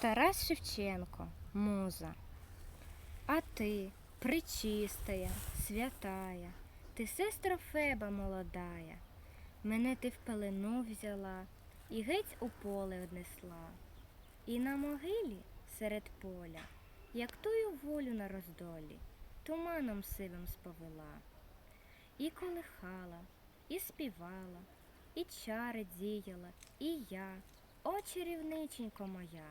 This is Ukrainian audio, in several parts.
Тарас Шевченко, муза. А ти, причистая, святая, ти сестра Феба молодая, мене ти в пелену взяла і геть у поле однесла. І на могилі серед поля, як тую волю на роздолі, туманом сивим сповела. І колихала, і співала, і чари діяла, і я, о чарівниченько моя,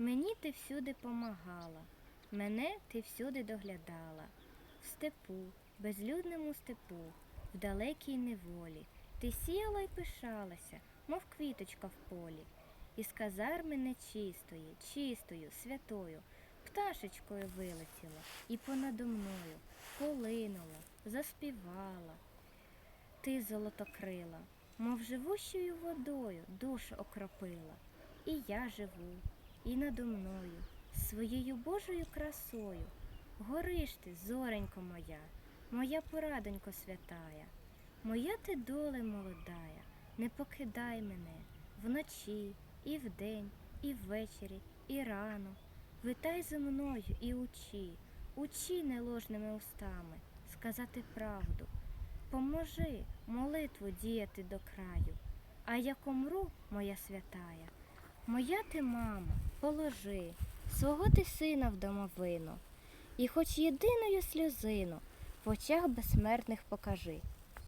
мені ти всюди помагала, мене ти всюди доглядала, в степу, безлюдному степу, в далекій неволі, ти сіяла й пишалася, мов квіточка в полі, і з казарми нечистої, чистою, святою, пташечкою вилетіла і понадо мною полинула, заспівала. Ти золотокрила, мов живущою водою душу окропила. І я живу, і надо мною, своєю Божою красою. Гориш ти, зоренько моя, моя порадонько святая, моя ти доле молодая, не покидай мене вночі, і вдень, і ввечері, і рано. Витай за мною і учи, учи неложними устами сказати правду. Поможи молитву діяти до краю, а як умру, моя святая, моя ти мама, положи свого ти сина в домовину, і хоч єдиною сльозину в очах безсмертних покажи.